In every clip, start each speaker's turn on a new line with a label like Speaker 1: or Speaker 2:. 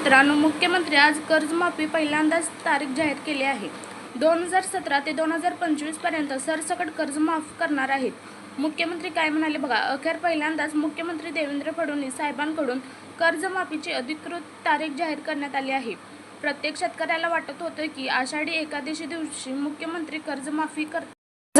Speaker 1: मित्रांनो मुख्यमंत्री आज कर्जमाफी पहिल्यांदाच तारीख जाहीर केली आहे. दोन हजार सतरा ते दोन हजार पंचवीसपर्यंत सरसकट कर्ज माफ करणार आहेत. मुख्यमंत्री काय म्हणाले बघा अखेर पहिल्यांदाच मुख्यमंत्री देवेंद्र फडणवीस साहेबांकडून कर्जमाफीची अधिकृत तारीख जाहीर करण्यात आली आहे. प्रत्येक शेतकऱ्याला वाटत होतं की आषाढी एकादशी दिवशी मुख्यमंत्री कर्जमाफी कर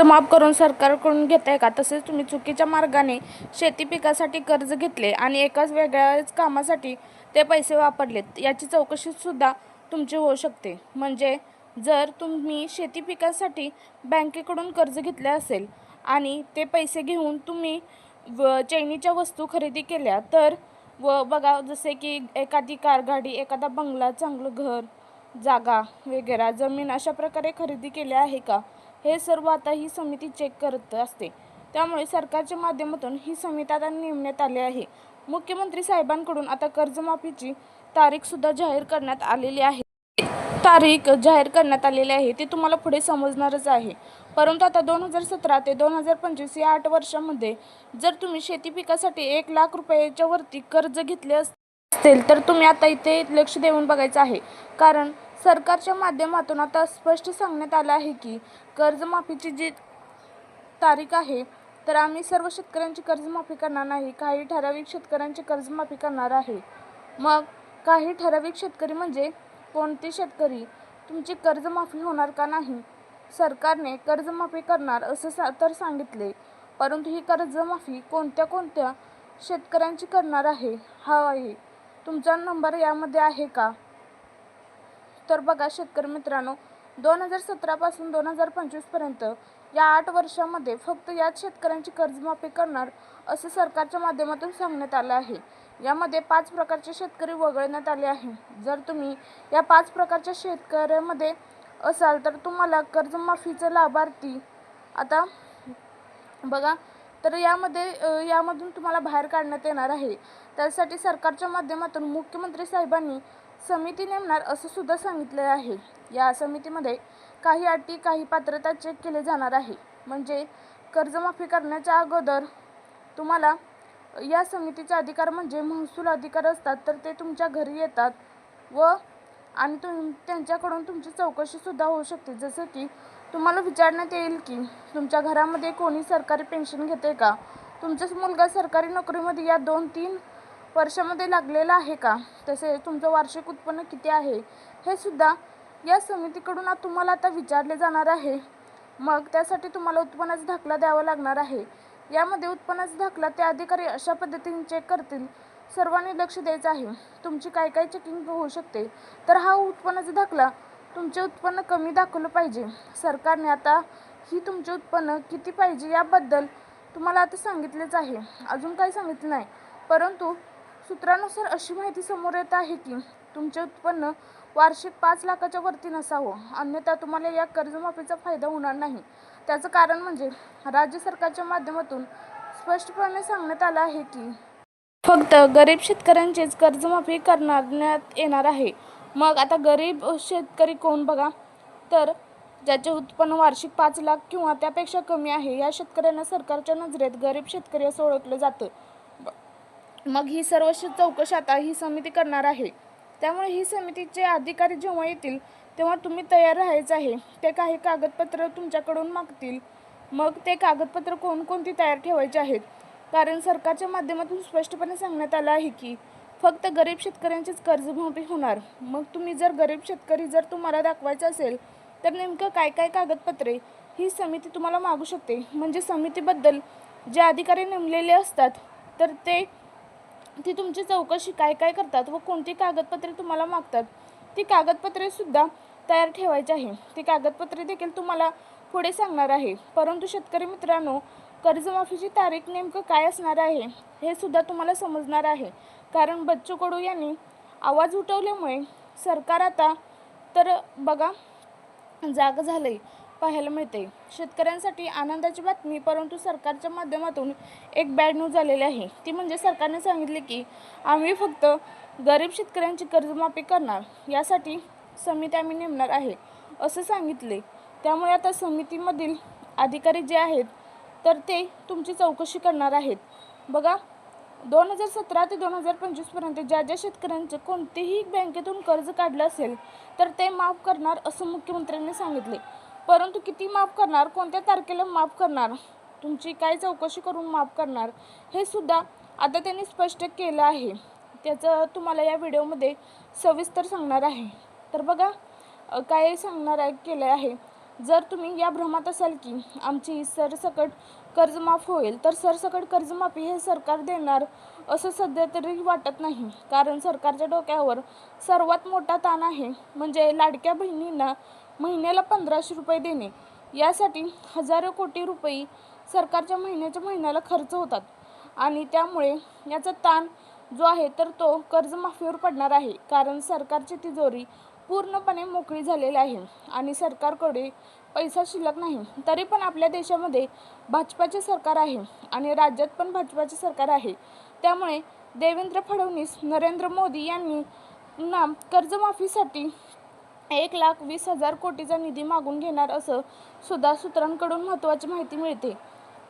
Speaker 1: कर्ज माफ करून सरकारकडून घेताय का? तसेच तुम्ही चुकीच्या मार्गाने शेती पिकासाठी कर्ज घेतले आणि एकाच वेगळ्याच कामासाठी ते पैसे वापरलेत. याची चौकशीसुद्धा तुमची होऊ शकते. म्हणजे जर तुम्ही शेती पिकासाठी बँकेकडून कर्ज घेतले असेल आणि ते पैसे घेऊन तुम्ही व चैनीच्या वस्तू खरेदी केल्या तर व बघा जसे की एखादी कार गाडी एखादा बंगला चांगलं घर जागा वगैरे जमीन अशा प्रकारे खरेदी केली आहे का? हे सर्व आता ही समिती चेक करत असते. त्यामुळे सरकारच्या माध्यमातून ही समिती आता नेमण्यात आली आहे. मुख्यमंत्री साहेबांकडून आता कर्जमाफीची तारीखसुद्धा जाहीर करण्यात आलेली आहे. तारीख जाहीर करण्यात आलेली आहे ती तुम्हाला पुढे समजणारच आहे. परंतु आता दोन हजार सतरा ते दोन हजार पंचवीस या आठ वर्षामध्ये जर तुम्ही शेती पिकासाठी एक लाख रुपयाच्या वरती कर्ज घेतले असतील तर तुम्ही आता इथे लक्ष देऊन बघायचं आहे. कारण सरकारच्या माध्यमातून आता स्पष्ट सांगण्यात आलं आहे की कर्जमाफीची जी तारीख आहे तर आम्ही सर्व शेतकऱ्यांची कर्जमाफी करणार नाही. काही ठराविक शेतकऱ्यांची कर्जमाफी करणार आहे. मग काही ठराविक शेतकरी म्हणजे कोणते शेतकरी? तुमची कर्जमाफी होणार का नाही? सरकारने कर्जमाफी करणार असं सा तर सांगितले. परंतु ही कर्जमाफी कोणत्या कोणत्या शेतकऱ्यांची करणार आहे? हा आहे. तुमचा नंबर यामध्ये आहे का? तर बघा शेतकरी मित्रांनो दोन हजार सतरापासून दोन हजार पंचवीसपर्यंत या आठ वर्षामध्ये फक्त याच शेतकऱ्यांची कर्जमाफी करणार असं सरकारच्या माध्यमातून सांगण्यात आलं आहे. यामध्ये पाच प्रकारचे शेतकरी वगळण्यात आले आहे. जर तुम्ही या पाच प्रकारच्या शेतकऱ्यामध्ये असाल तर तुम्हाला कर्जमाफीचं लाभार्थी आता बघा तर यामध्ये यामधून तुम्हाला बाहेर काढण्यात येणार आहे. त्यासाठी सरकारच्या माध्यमातून मुख्यमंत्री साहेबांनी समिती नेमणार असं सुद्धा सांगितले आहे. या समितीमध्ये काही अटी काही पात्रता चेक केले जाणार आहे. म्हणजे कर्जमाफी करण्याच्या अगोदर तुम्हाला या समितीचे अधिकार म्हणजे महसूल अधिकार असतात तर ते तुमच्या घरी येतात व आणि तुम त्यांच्याकडून तुमची चौकशीसुद्धा होऊ शकते. जसं की तुम्हाला विचारण्यात येईल की तुमच्या घरामध्ये कोणी सरकारी पेन्शन घेते का? तुमचाच मुलगा सरकारी नोकरीमध्ये या दोन तीन वर्षामध्ये लागलेला आहे का? तसे तुमचं वार्षिक उत्पन्न किती आहे? हे सुद्धा या समितीकडून तुम्हाला आता विचारले जाणार आहे. मग त्यासाठी तुम्हाला उत्पन्नाचा दाखला द्यावा लागणार आहे. यामध्ये उत्पन्नाचा दाखला ते अधिकारी अशा पद्धतीने चेक करतील. सर्वांनी लक्ष द्यायचं आहे. तुमची काय काय चेकिंग होऊ शकते. तर हा उत्पन्नाचा दाखला तुमचे उत्पन्न कमी दाखवलं पाहिजे. सरकारने आता ही तुमचे उत्पन्न किती पाहिजे याबद्दल तुम्हाला आता सांगितलेच आहे. अजून काही सांगितलं नाही. परंतु सूत्रानुसार अशी माहिती समोर येत आहे की तुमचे उत्पन्न वार्षिक पाच लाखाच्या वरती नसावं. अन्यथा तुम्हाला या कर्जमाफीचा फायदा होणार नाही. त्याचं कारण म्हणजे राज्य सरकारच्या माध्यमातून स्पष्टपणे सांगण्यात आलं आहे की फक्त गरीब शेतकऱ्यांचीच कर्जमाफी करण्यात येणार आहे. मग आता गरीब शेतकरी कोण बघा? तर ज्याचे उत्पन्न वार्षिक पाच लाख किंवा त्यापेक्षा कमी आहे या शेतकऱ्यांना सरकारच्या नजरेत गरीब शेतकरी असं ओळखलं जातं. मग ही सर्व चौकशी आता ही समिती करणार आहे. त्यामुळे ही समितीचे अधिकारी जेव्हा येतील तेव्हा तुम्ही तयार राहायचं आहे. ते काही कागदपत्र तुमच्याकडून मागतील. मग ते कागदपत्र कोणकोणती तयार ठेवायचे आहेत? कारण सरकारच्या माध्यमातून स्पष्टपणे सांगण्यात आलं आहे की फक्त गरीब शेतकऱ्यांचीच कर्जमाफी होणार. मग तुम्ही जर गरीब शेतकरी जर तुम्हाला दाखवायचं असेल तर नेमकं काय काय कागदपत्रे ही समिती तुम्हाला मागू शकते? म्हणजे समितीबद्दल जे अधिकारी नेमलेले असतात तर ते ती तुमची चौकशी काय काय करतात व कोणती कागदपत्रे तुम्हाला मागतात ती कागदपत्रेसुद्धा तयार ठेवायची आहे. ती कागदपत्रे देखील तुम्हाला पुढे सांगणार आहे. परंतु शेतकरी मित्रांनो कर्जमाफीची तारीख नेमकं काय असणार आहे हे सुद्धा तुम्हाला समजणार आहे. कारण बच्चू कडू यांनी आवाज उठवल्यामुळे सरकार आता तर बघा जाग आहे पाहायला मिळते. शेतकऱ्यांसाठी आनंदाची बातमी परंतु सरकारच्या माध्यमातून एक बॅड न्यूज आलेली आहे. ती म्हणजे सरकारने सांगितले की आम्ही फक्त गरीब शेतकऱ्यांची कर्जमाफी करणार. यासाठी समिती आम्ही नेमणार आहे. असं सांगितले. त्यामुळे आता समितीमधील अधिकारी जे आहेत तर ते तुमची चौकशी करणार आहेत. बघा दोन हजार सतरा ते दोन हजार पंचवीसपर्यंत ज्या ज्या शेतकऱ्यांचे कोणतेही बँकेतून कर्ज काढलं असेल तर ते माफ करणार असं मुख्यमंत्र्यांनी सांगितले. परंतु किती माफ करणार? कोणत्या तारखेला माफ करणार? तुमची काय चौकशी करून माफ करणार? हे सुद्धा आता त्यांनी स्पष्ट केलं आहे. त्याचं तुम्हाला या व्हिडिओमध्ये सविस्तर सांगणार आहे. तर बघा काय सांगणार आहे केलं आहे. जर तुम्ही या भ्रमात असाल की आमची सरसकट कर्जमाफ होईल तर सरसकट कर्जमाफी हे सरकार देणार असं सध्या तरी वाटत नाही. कारण सरकारच्या डोक्यावर सर्वात मोठा ताण आहे. म्हणजे लाडक्या बहिणींना महिन्याला पंधराशे रुपये देणे. यासाठी हजारो कोटी रुपये सरकारच्या महिन्याच्या महिन्याला खर्च होतात. आणि त्यामुळे याचा ताण जो आहे तर तो कर्जमाफीवर पडणार आहे. कारण सरकारची तिजोरी पूर्णपणे मोकळी झालेली आहे. आणि सरकारकडे पैसा शिल्लक नाही. तरी पण आपल्या देशामध्ये भाजपाचे सरकार आहे. आणि राज्यात पण भाजपाचे सरकार आहे. त्यामुळे देवेंद्र फडणवीस नरेंद्र मोदी यांनी ना कर्जमाफीसाठी एक लाख वीस हजार कोटीचा निधी मागून घेणार असं सुद्धा सूत्रांकडून महत्त्वाची माहिती मिळते.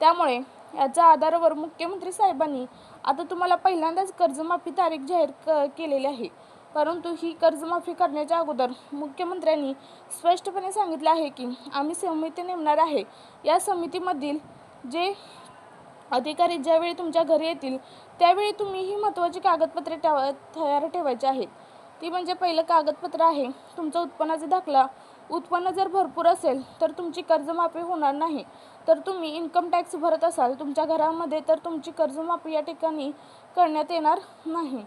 Speaker 1: त्यामुळे याच्या आधारावर मुख्यमंत्री साहेबांनी आता तुम्हाला पहिल्यांदाच कर्जमाफी तारीख जाहीर क केलेली आहे. परंतु ही कर्जमाफी करण्याच्या अगोदर मुख्यमंत्र्यांनी स्पष्टपणे सांगितलं आहे की आम्ही समिती नेमणार आहे. या समितीमधील जे अधिकारी ज्यावेळी तुमच्या घरी येतील त्यावेळी तुम्ही ही महत्त्वाची कागदपत्रे ठेवा तयार ठेवायची आहेत. ती म्हणजे पहिलं कागदपत्र आहे. तुमचा उत्पन्नाचा दाखला. उत्पन्न जर भरपूर असेल तर तुमची कर्जमाफी होणार नाही. तर तुम्ही इन्कम टॅक्स भरत असाल तुमच्या घरामध्ये तर तुमची कर्जमाफी या ठिकाणी करण्यात येणार नाही.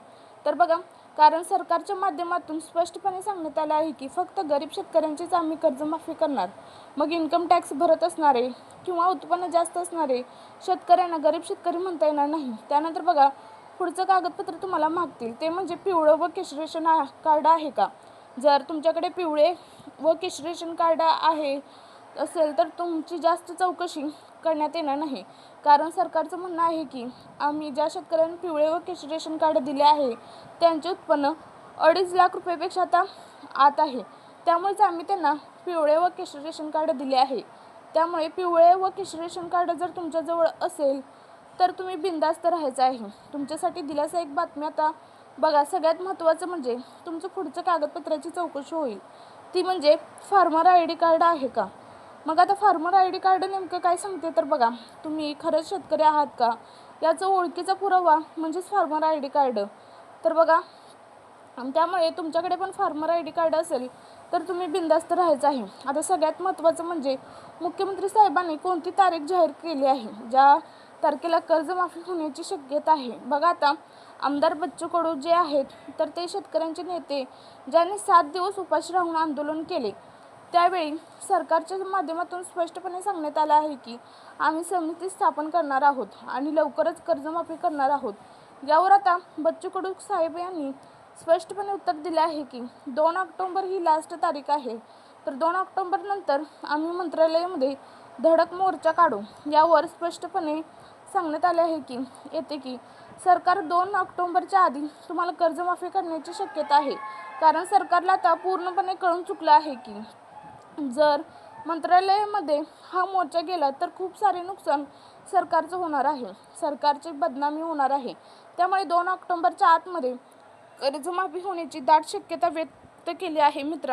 Speaker 1: तर बघा कारण सरकारच्या माध्यमातून स्पष्टपणे सांगण्यात आलं आहे की फक्त गरीब शेतकऱ्यांचीच आम्ही कर्जमाफी करणार. मग इन्कम टॅक्स भरत असणारे किंवा उत्पन्न जास्त असणारे शेतकऱ्यांना गरीब शेतकरी म्हणता येणार नाही. त्यानंतर बघा पुढचं कागदपत्र तुम्हाला मागतील. ते म्हणजे पिवळं व केशरेशन कार्ड आहे का? जर तुमच्याकडे पिवळे व केशरेशन कार्ड आहे असेल तर तुमची जास्त चौकशी करण्यात येणार नाही. कारण सरकारचं म्हणणं आहे की आम्ही ज्या शेतकऱ्यांना पिवळे व केशरेशन कार्ड दिले आहे त्यांचे उत्पन्न अडीच लाख रुपयापेक्षा आता आत आहे. त्यामुळेच आम्ही त्यांना पिवळे व केशरेशन कार्ड दिले आहे. त्यामुळे पिवळे व केशरेशन कार्ड जर तुमच्याजवळ असेल तर तुम्ही बिंदास्त राहायचं आहे. तुमच्यासाठी दिलासा एक बातमी आता बघा सगळ्यात महत्त्वाचं म्हणजे तुमचं पुढचं कागदपत्राची चौकशी होईल. ती म्हणजे फार्मर आय डी कार्ड आहे का? मग आता फार्मर आय डी कार्ड नेमकं काय सांगते तर बघा तुम्ही खरंच शेतकरी आहात का? याचा ओळखीचा पुरावा म्हणजेच फार्मर आय डी कार्ड. तर बघा त्यामुळे तुमच्याकडे पण फार्मर आय डी कार्ड असेल तर तुम्ही बिंदास्त राहायचं आहे. आता सगळ्यात महत्त्वाचं म्हणजे मुख्यमंत्री साहेबांनी कोणती तारीख जाहीर केली आहे? ज्या तारखेला कर्जमाफी होण्याची शक्यता आहे. बघा आता आमदार बच्चू कडू जे आहेत तर ते शेतकऱ्यांचे नेते ज्यांनी सात दिवस उपाशी राहून आंदोलन केले. त्यावेळी सरकारच्या माध्यमातून स्पष्टपणे सांगण्यात आलं आहे की आम्ही समिती स्थापन करणार आहोत आणि लवकरच कर्जमाफी करणार आहोत. यावर आता बच्चू कडू साहेब यांनी स्पष्टपणे उत्तर दिले आहे की दोन ऑक्टोंबर ही लास्ट तारीख आहे. तर दोन ऑक्टोंबरनंतर आम्ही मंत्रालयामध्ये धडक मोर्चा काढू. यावर स्पष्टपणे सांगण्यात आले आहे की येते की सरकार दोन ऑक्टोंबरच्या आधी तुम्हाला कर्जमाफी करण्याची शक्यता आहे. कारण सरकारला आता पूर्णपणे कळून चुकलं आहे की जर मंत्रालयामध्ये हा मोर्चा गेला तर खूप सारे नुकसान सरकारचं होणार आहे. सरकारची बदनामी होणार आहे. त्यामुळे दोन ऑक्टोंबरच्या आतमध्ये कर्जमाफी होण्याची दाट शक्यता व्यक्त केली आहे मित्र